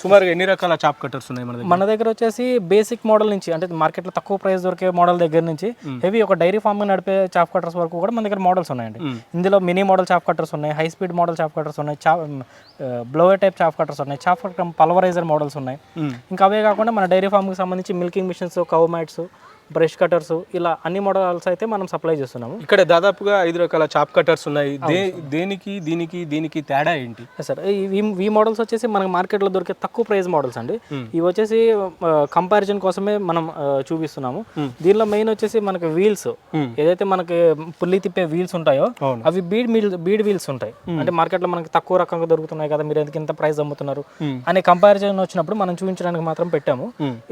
సుమారుగా ఎన్ని రకాల చాప్ కట్టర్స్ ఉన్నాయి మన దగ్గర? మన దగ్గర వచ్చేసి బేసిక్ మోడల్ నుంచి అంటే మార్కెట్లో తక్కువ ప్రైస్ దొరికే మోడల్ దగ్గర నుంచి హెవీ ఒక డైరీ ఫామ్ నడిపే చాప్ కట్టర్స్ వరకు కూడా మన దగ్గర మోడల్స్ ఉన్నాయండి. ఇందులో మినీ మోడల్ చాప్ కట్టర్స్ ఉన్నాయి high speed model chop cutters ఉన్నాయి చా బ్లోవర్ టైప్ చాప్ కట్టర్స్ ఉన్నాయి చాప్ కట్టర్ పల్వరైజర్ మోడల్స్ ఉన్నాయి. ఇంకా అవే కాకుండా మన డైరీ ఫామ్కి సంబంధించి milking machines cow mats brush cutters ఇలా అన్ని మోడల్స్ అయితే మనం సప్లై చేస్తున్నాము. ఇక్కడ దాదాపుగా ఐదు రకాల చాప్ కట్టర్స్ ఉన్నాయి. దేనికి దీనికి దీనికి తేడా ఏంటి? సార్ ఈ మోడల్స్ వచ్చేసి మనకి మార్కెట్లో దొరికే తక్కువ ప్రైస్ మోడల్స్ అండి. ఇవి వచ్చేసి కంపారిజన్ కోసమే మనం చూపిస్తున్నాము. దీనిలో మెయిన్ వచ్చేసి మనకి వీల్స్ ఏదైతే మనకి పుల్లి తిప్పే వీల్స్ ఉంటాయో. అవి బీడ్ మీల్ బీడ్ వీల్స్ ఉంటాయి. అంటే మార్కెట్లో మనకి తక్కువ రకంగా దొరుకుతున్నాయి కదా మీరు ఎందుకు ఇంత ప్రైస్ అమ్ముతున్నారు? అనే కంపారిజన్ వచ్చినప్పుడు మనం చూపించడానికి మాత్రం పెట్టాము.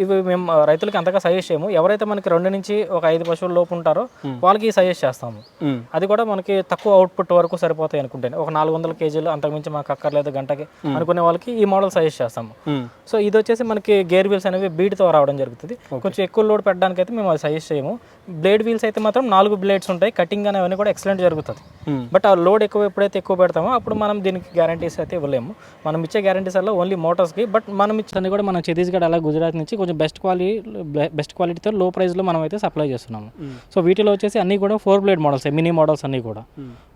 ఇవి మేము రైతులకి అంతగా సజెస్ట్ చేయము. ఎవరైతే మనకి రెండు నుంచి ఒక ఐదు పశువుల లోపు ఉంటారో వాళ్ళకి సజెస్ట్ చేస్తాము. అది కూడా మనకి తక్కువ అవుట్పుట్ వరకు సరిపోతాయి అనుకుంటే ఒక నాలుగు వందల కేజీలు అంతకుమించి మాకు అక్కర్లేదు గంటకి అనుకునే వాళ్ళకి ఈ మోడల్ సజెస్ట్ చేస్తాము. సో ఇది వచ్చేసి మనకి గేర్ వీల్స్ అనేవి బీడ్తో రావడం జరుగుతుంది. కొంచెం ఎక్కువ లోడ్ పెట్టడానికి అయితే మేము అది సజెస్ట్ చేయము. బ్లేడ్ వీల్స్ అయితే మాత్రం నాలుగు బ్లేడ్స్ ఉంటాయి. కటింగ్ అనేవన్నీ కూడా ఎక్సలెంట్ జరుగుతుంది. బట్ ఆ లోడ్ ఎక్కువ ఎప్పుడైతే ఎక్కువ పెడతామో. అప్పుడు మనం దీనికి గ్యారంటీస్ అయితే ఇవ్వలేము. మనం ఇచ్చే గ్యారంటీస్ అలా ఓన్లీ మోటార్స్కి బట్ మనం ఇచ్చే కూడా మనం ఛత్తీస్గఢ్ అలా గుజరాత్ నుంచి కొంచెం బెస్ట్ క్వాలిటీ బెస్ట్ క్వాలిటీతో లో ప్రైస్లో మనం అయితే సప్లై చేస్తున్నాము సో వీటిలో వచ్చేసి అన్నీ కూడా four blade models mini models అన్నీ కూడా.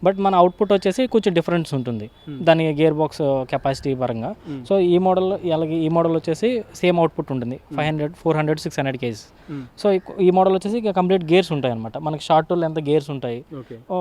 బట్ మన అవుట్పుట్ వచ్చేసి కొంచెం డిఫరెన్స్ ఉంటుంది. దాని గేర్ బాక్స్ కెపాసిటీ పరంగా. సో ఈ మోడల్ అలాగే ఈ మోడల్ వచ్చేసి సేమ్ అవుట్పుట్ ఉంటుంది. Five hundred four hundred six hundred KGs so ఈ- మోడల్ వచ్చేసి కంప్లీట్ గేర్స్ ఉంటాయి అనమాట మనకి షార్ట్ లెంత్ గేర్స్ ఉంటాయి.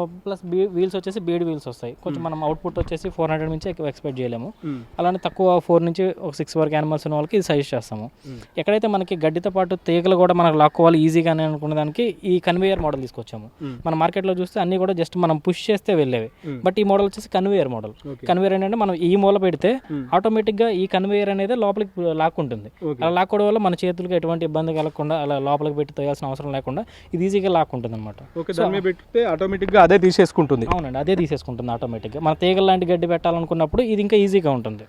ప్లస్ బీ వీల్స్ వచ్చేసి బీడ్ వీల్స్ వస్తాయి. కొంచెం మనం అవుట్పుట్ వచ్చేసి ఫోర్ హండ్రెడ్ నుంచి ఎక్కువ ఎక్స్పెక్ట్ చేయలేము. అలానే తక్కువ ఫోర్ నుంచి ఒక సిక్స్ వరకు యానిమల్స్ ఉన్న వాళ్ళకి ఇది సజెస్ట్ చేస్తాము. ఎక్కడైతే మనకి గడ్డితో పాటు తీగలు కూడా మనకు లాక్కోవాలి ఈజీగానే అనుకునే దానికి ఈ కన్వేయర్ మోడల్ తీసుకొచ్చాము. మన మార్కెట్లో చూస్తే అన్ని కూడా జస్ట్ మనం పుష్ చేస్తే వెళ్ళేవి. బట్ ఈ మోడల్ వచ్చేసి కన్వేయర్ మోడల్. కన్వేయర్ ఏంటంటే మనం ఈ మూల పెడితే ఆటోమేటిక్గా ఈ కన్వేయర్ అనేది లోపలికి లాక్కుంటుంది. అలా లాక్కోవడం వల్ల మన చేతులకు ఎటువంటి ఇబ్బంది కలగకుండా అలా లోపలికి పెట్టి తోయాల్సిన అవసరం లేకుండా ఇది ఈజీగా లాక్కుంటుంది అనమాట పెడితే ఆటోమేటిక్గా అదే తీసేసుకుంటుంది. అవునండి అదే తీసేసుకుంటుంది ఆటోమేటిక్గా మన తీగల లాంటి గడ్డి పెట్టాలనుకున్నప్పుడు ఇది ఇంకా ఈజీగా ఉంటుంది.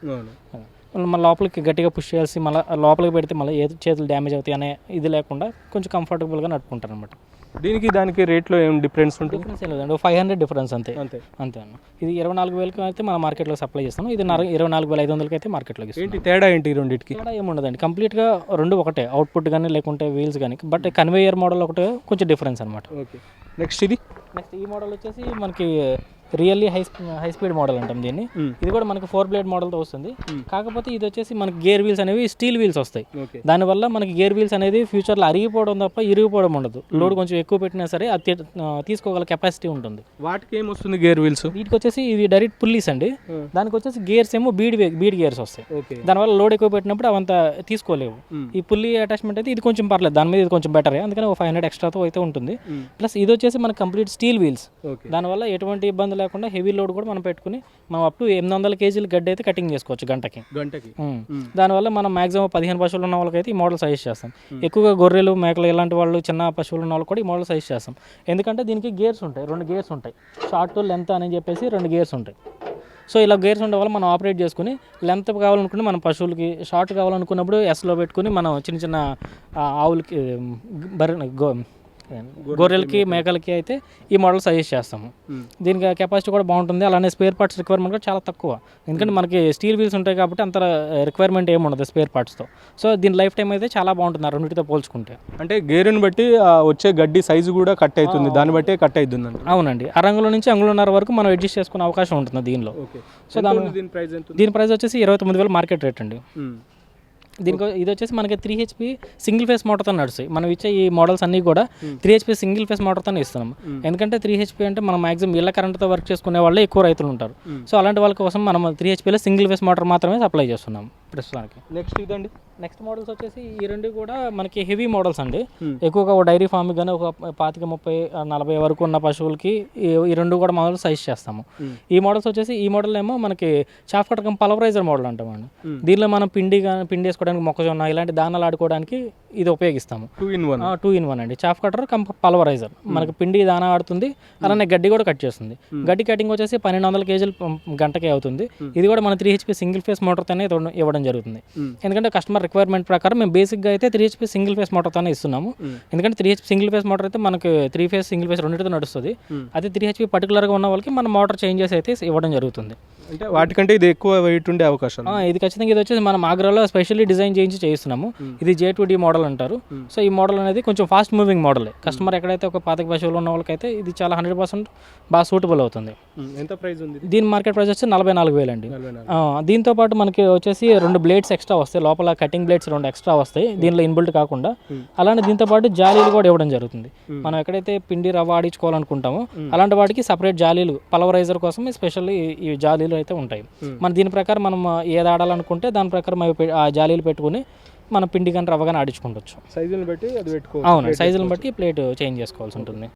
మన లోపలికి గట్టిగా పుష్ చేయాల్సి మళ్ళీ లోపలికి పెడితే మళ్ళీ ఏ చేతులు డ్యామేజ్ అవుతాయి అనే ఇది లేకుండా కొంచెం కంఫర్టబుల్గా నడుపుకుంటారు అనమాట దీనికి దానికి రేట్లో ఏం డిఫరెన్స్ ఉంటుంది? డిఫరెన్స్ ఏం లేదండి. ఫైవ్ హండ్రెడ్ డిఫరెన్స్ అంతే. అంతే. అంతే అన్న. ఇది ఇరవై నాలుగు వేలకి అయితే మన మార్కెట్లో సప్లై చేస్తాం ఇది ఇరవై నాలుగు వేల ఐదు వందలకి అయితే మార్కెట్లోకి ఇస్తాం ఏంటి తేడా ఏంటి రెండింటికి? తేడా ఏముండదండి కంప్లీట్గా రెండు ఒకటే. అవుట్పుట్ కానీ లేకుంటే వీల్స్ కానీ బట్ కన్వేయర్ మోడల్ ఒకటే కొంచెం డిఫరెన్స్ అనమాట ఓకే నెక్స్ట్ ఇది? నెక్స్ట్ ఈ మోడల్ వచ్చేసి మనకి really high high speed model అంటాం దీన్ని. ఇది కూడా మనకి ఫోర్ బ్లేడ్ మోడల్తో వస్తుంది. కాకపోతే ఇది వచ్చేసి మనకి గేర్ వీల్స్ అనేవి స్టీల్ వీల్స్ వస్తాయి. దానివల్ల మనకి గేర్ వీల్స్ అనేది ఫ్యూచర్లో అరిగిపోవడం తప్ప ఇరిగిపోవడం ఉండదు. లోడ్ కొంచెం ఎక్కువ పెట్టినా సరే అది తీసుకోగల కెపాసిటీ ఉంటుంది. వాటికి ఏం వస్తుంది గేర్ వీల్స్? వీటికి వచ్చేసి ఇది డైరెక్ట్ పుల్లీస్ అండి. దానికి వచ్చేసి గేర్స్ ఏమో బీడ్ బీడ్ గేర్స్ వస్తాయి. దానివల్ల లోడ్ ఎక్కువ పెట్టినప్పుడు అవంతా తీసుకోలేవు. ఈ పుల్లి అటాచ్మెంట్ అయితే ఇది కొంచెం పర్లేదు. దాని మీద ఇది కొంచెం బెటర్. అందుకని ఒక ఫైవ్ హండ్రెడ్ ఎక్స్ట్రాతో అయితే ఉంటుంది. ప్లస్ ఇది వచ్చేసి మనకి కంప్లీట్ స్టీల్ వీల్స్. దానివల్ల ఎటువంటి ఇబ్బంది లేకుండా హెవీ లోడ్ కూడా మనం పెట్టుకుని మనం అప్ టు ఎనిమిది వందల కేజీల గడ్డి అయితే కటింగ్ చేసుకోవచ్చు గంటకి. గంటకి. దానివల్ల మనం మాక్సిమం పదిహేను పశువులు ఉన్న వాళ్ళకైతే ఈ మోడల్ సజెస్ట్ చేస్తాం. ఎక్కువగా గొర్రెలు మేకలు ఇలాంటి వాళ్ళు చిన్న పశువులు ఉన్న వాళ్ళకి కూడా ఈ మోడల్ సజెస్ట్ చేస్తాం. ఎందుకంటే దీనికి గేర్స్ ఉంటాయి రెండు గేర్స్ ఉంటాయి. షార్ట్ లెంత్ అని చెప్పేసి రెండు గేర్స్ ఉంటాయి. సో ఇలా గేర్స్ ఉండే వల్ల మనం ఆపరేట్ చేసుకుని లెంత్ కావాలనుకుంటే మనం పశువులకి షార్ట్ కావాలనుకున్నప్పుడు ఎస్లో పెట్టుకుని మనం చిన్న చిన్న ఆవులకి బర్రె గొర్రెలకి మేకలకి. అయితే ఈ మోడల్ సజెస్ట్ చేస్తాము. దీనికి కెపాసిటీ కూడా బాగుంటుంది. అలానే స్పేర్ పార్ట్స్ రిక్వైర్మెంట్ కూడా చాలా తక్కువ. ఎందుకంటే మనకి స్టీల్ వీల్స్ ఉంటాయి కాబట్టి అంత రిక్వైర్మెంట్ ఏమి ఉండదు స్పేర్ పార్ట్స్తో సో దీని లైఫ్ టైం అయితే చాలా బాగుంటుంది ఆ రెండింటితో పోల్చుకుంటే. అంటే గేరుని బట్టి వచ్చే గడ్డి సైజు కూడా కట్ అవుతుంది. దాన్ని బట్టే కట్ అవుతుంది అవునండి. ఆ రంగులో నుంచి అంగుళన్నర వరకు మనం అడ్జస్ట్ చేసుకునే అవకాశం ఉంటుంది దీనిలో. సో దాని దీని ప్రైస్ ఎంత దీని ప్రైస్ వచ్చేసి ఇరవై తొమ్మిది వేలు మార్కెట్ రేట్ అండి. దీనికి ఇది వచ్చేసి మనకి త్రీ హెచ్పి సింగిల్ ఫేస్ మోటార్తో నడుస్తాయి. మనం ఇచ్చే ఈ మోడల్స్ అన్నీ కూడా త్రీ హెచ్పి సింగిల్ ఫేస్ మోటార్తో ఇస్తున్నాం. ఎందుకంటే త్రీ హెచ్పి అంటే మనం మాక్సిమం ఇళ్ళ కరెంట్తో వర్క్ చేసుకునే వాళ్ళే ఎక్కువ రైతులు ఉంటారు. సో అలాంటి వాళ్ళ కోసం మనం త్రీ హెచ్పిలో సింగిల్ ఫేస్ మోటార్ మాత్రమే సప్లై చేస్తున్నాం. ప్రస్తుతానికి. నెక్స్ట్ ఇదండి. నెక్స్ట్ మోడల్స్ వచ్చేసి ఈ రెండు కూడా మనకి హెవీ మోడల్స్ అండి. ఎక్కువగా ఒక డైరీ ఫామ్ కానీ ఒక పాతిక ముప్పై నలభై వరకు ఉన్న పశువులకి ఈ రెండు కూడా మోడల్ సైజ్ చేస్తాము. ఈ మోడల్స్ వచ్చేసి ఈ మోడల్ ఏమో మనకి చాఫ్ కటకం పలవరైజర్ మోడల్ అంటామండి. దీనిలో మనం పిండి గా- పిండి వేసుకోవడానికి మొక్కజొన్న ఇలాంటి దానాలు ఆడుకోవడానికి ఇది ఉపయోగిస్తాము. Two in one two in one అండి. Chaff cutter cum pulveriser. మనకి పిండి దానా ఆడుతుంది. అలానే గడ్డి కూడా కట్ చేస్తుంది. గడ్డి కటింగ్ వచ్చేసి పన్నెండు వందల కేజీలు గంటకే అవుతుంది. ఇది కూడా మన త్రీ హెచ్పి సింగిల్ ఫేస్ మోటార్తోనే ఇవ్వడం- ఇవ్వడం జరుగుతుంది. ఎందుకంటే కస్టమర్ రిక్వైర్మెంట్ ప్రకారం మేము బేసిక్గా అయితే త్రీ హెచ్పి సింగిల్ ఫేస్ మోటార్తోనే ఇస్తున్నాము. ఎందుకంటే three HP single phase motor అయితే మనకి త్రీ ఫేస్ సింగిల్ ఫేస్ రెండింటితో నడుస్తుంది. అదే త్రీ హెచ్పి పర్టికులర్గా ఉన్న వాళ్ళకి మన మోటార్ చేంజెస్ అయితే ఇవ్వడం జరుగుతుంది. అంటే వాటికంటే ఇది ఎక్కువ వెయిట్ ఉండే అవకాశం ఇది ఖచ్చితంగా ఇది వచ్చేసి మనం ఆగ్రాలో స్పెషల్లీ డిజైన్ చేయించి చేయిస్తున్నాము. ఇది జే డి మోడల్ అంటారు. సో ఈ మోడల్ అనేది కొంచెం ఫాస్ట్ మూవింగ్ మోడల్ కస్టమర్ ఎక్కడైతే ఒక పాతక పశువులు ఉన్న వాళ్ళకైతే ఇది చాలా హండ్రెడ్ పర్సెంట్ బాగా సూటబుల్ అవుతుంది. ఎంత ప్రైస్ ఉంది దీని మార్కెట్ ప్రైస్ వచ్చి నలభై నాలుగు వేలు అండి. దీంతో పాటు మనకి వచ్చేసి రెండు బ్లేడ్స్ ఎక్స్ట్రా వస్తాయి. లోపల కటింగ్ బ్లేడ్స్ రెండు ఎక్స్ట్రా వస్తాయి. దీనిలో ఇన్బిల్ట్ కాకుండా. అలానే దీంతో పాటు జాలీలు కూడా ఇవ్వడం జరుగుతుంది. మనం ఎక్కడైతే పిండి రవ్వ ఆడించుకోవాలనుకుంటామో అలాంటి వాటికి సపరేట్ జాలీలు పలవరైజర్ కోసం స్పెషల్లీ ఈ జాలీలు అయితే ఉంటాయి. మన దీని ప్రకారం మనం ఏది ఆడాలనుకుంటే దాని ప్రకారం అవి ఆ జాలీలు పెట్టుకుని మనం పిండి కానీ రవ్వ కానీ ఆడించుకుంటచ్చు సైజుని బట్టి అది పెట్టుకో అవును సైజులను బట్టి ప్లేట్ చేంజ్ చేసుకోవాల్సి ఉంటుంది.